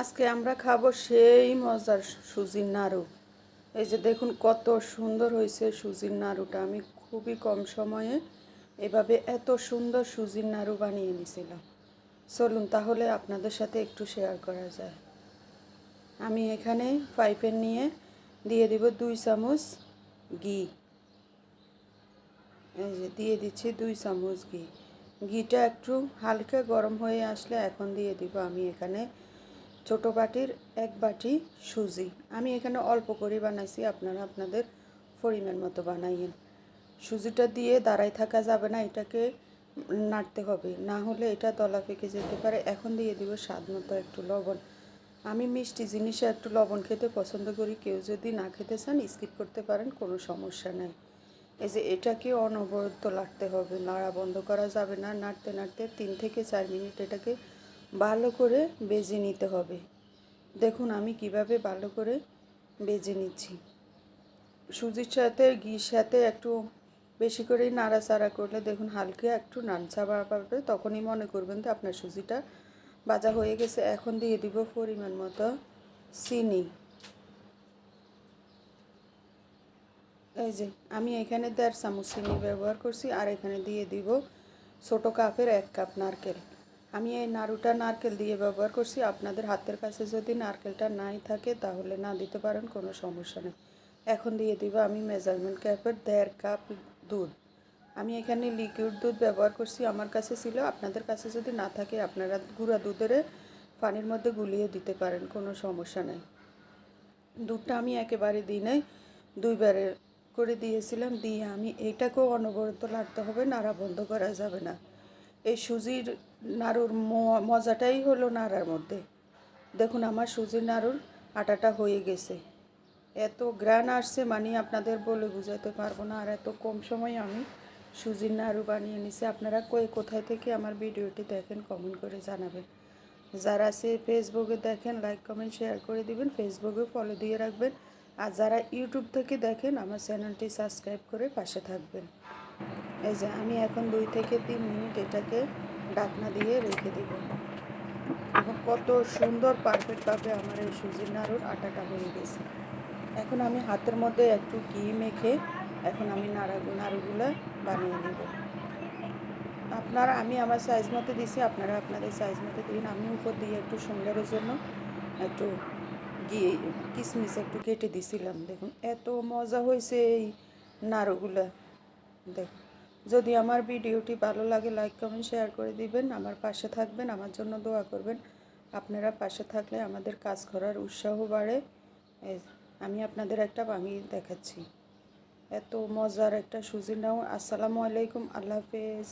আজকে আমরা খাব সেই মজার সুজির নাড়ু। এই যে দেখুন কত সুন্দর হয়েছে সুজির নাড়ুটা। আমি খুবই কম সময়ে এভাবে এত সুন্দর সুজির নাড়ু বানিয়ে নিয়েছিলাম। চলুন তাহলে আপনাদের সাথে একটু শেয়ার করা যায়। আমি এখানে পাইপের নিয়ে দিয়ে দিব দুই চামচ ঘি। এই যে দিয়ে দিচ্ছি দুই চামচ ঘি। ঘিটা একটু হালকা গরম হয়ে আসলে এখন দিয়ে দিব আমি এখানে ছোটো বাটির এক বাটি সুজি। আমি এখানে অল্প করে বানাইছি, আপনারা আপনাদের পরিমাণ মতো বানাইয়েন। সুজিটা দিয়ে দাঁড়াই থাকা যাবে না, এটাকে নাড়তে হবে। না হলে এটা দলা পেকে যেতে পারে। এখন দিয়ে দিব স্বাদ মতো একটু লবণ। আমি মিষ্টি জিনিসে একটু লবণ খেতে পছন্দ করি। কেউ যদি না খেতে চান, স্কিপ করতে পারেন, কোনো সমস্যা নেই। এই যে এটাকে অনবরত লাগতে হবে। নাড়া বন্ধ করা যাবে না। নাড়তে নাড়তে তিন থেকে চার মিনিট এটাকে ভালো করে বেজে নিতে হবে। দেখুন, আমি কীভাবে ভালো করে বেজে নিচ্ছি। সুজির সাথে, ঘির সাথে একটু বেশি করেই নাড়াচাড়া করলে দেখুন, হালকা একটু নাড়াচাড়া পাবে। তখনই মনে করবেন তো আপনার সুজিটা ভাজা হয়ে গেছে। এখন দিয়ে দিব পরিমাণ মতো চিনি। এই যে, আমি এখানে দেড় চামচ চিনি ব্যবহার করছি আর এখানে দিয়ে দিব ছোটো কাপের এক কাপ নারকেল। আমি এই নাড়ুটা নারকেল দিয়ে ব্যবহার করছি। আপনাদের হাতের কাছে যদি নারকেলটা নাই থাকে, তাহলে না দিতে পারেন, কোনো সমস্যা নেই। এখন দিয়ে দিব আমি মেজারমেন্ট কাপের দেড় কাপ দুধ। আমি এখানে লিকুইড দুধ ব্যবহার করছি, আমার কাছে ছিল। আপনাদের কাছে যদি না থাকে, আপনারা গুঁড়া দুধের পানির মধ্যে গুলিয়ে দিতে পারেন, কোনো সমস্যা নেই। দুধটা আমি একেবারে দিই নাই দুইবারে করে দিয়েছিলাম। দিয়ে আমি এইটাকেও অনবরত লাগতে হবে, নাড়া বন্ধ করা যাবে না। এই সুজির নাড়ুর মজাটাই হলো নাড়ার মধ্যে। দেখুন আমার সুজির নাড়ুর আটাটা হয়ে গেছে। এত গ্রান আসছে মানে আপনাদের বলে বুঝাতে পারব না। আর এত কম সময়ে আমি সুজির নাড়ু বানিয়ে নিছি। আপনারা কই কোথায় থেকে আমার ভিডিওটি দেখেন কমেন্ট করে জানাবেন। যারা সে ফেসবুকে দেখেন লাইক কমেন্ট শেয়ার করে দিবেন ফেসবুকে ফলো দিয়ে রাখবেন। আর যারা ইউটিউব থেকে দেখেন, আমার চ্যানেলটি সাবস্ক্রাইব করে পাশে থাকবেন। এই যে আমি এখন দুই থেকে তিন মিনিট এটাকে ডাকনা দিয়ে রেখে দিব। এখন কত সুন্দর পারফেক্টভাবে আমার এই সুজির নাড়ুর আটাটা হয়ে গেছে। এখন আমি হাতের মধ্যে একটু ঘি মেখে এখন আমি নাড়া, নাড়ুগুলো বানিয়ে নেব আপনারা, আমি আমার সাইজ মতো দিছি, আপনারা আপনাদের সাইজ মতো দিন। আমি উপর দিয়ে একটু সুন্দরের জন্য একটু গিয়ে কিশমিশ একটু কেটে দিছিলাম। দেখুন এত মজা হয়েছে এই নাড়ুগুলা। দেখুন যদি আমার ভিডিওটি ভালো লাগে লাইক কমেন্ট শেয়ার করে দিবেন, আমার পাশে থাকবেন, আমার জন্য দোয়া করবেন। আপনারা পাশে থাকলে আমাদের কাজ করার উৎসাহ বাড়ে। আমি আপনাদের একটা বাঙিয়ে দেখাচ্ছি। এত মজার একটা সুজি নাও আসসালামু আলাইকুম, আল্লাহ হাফেজ।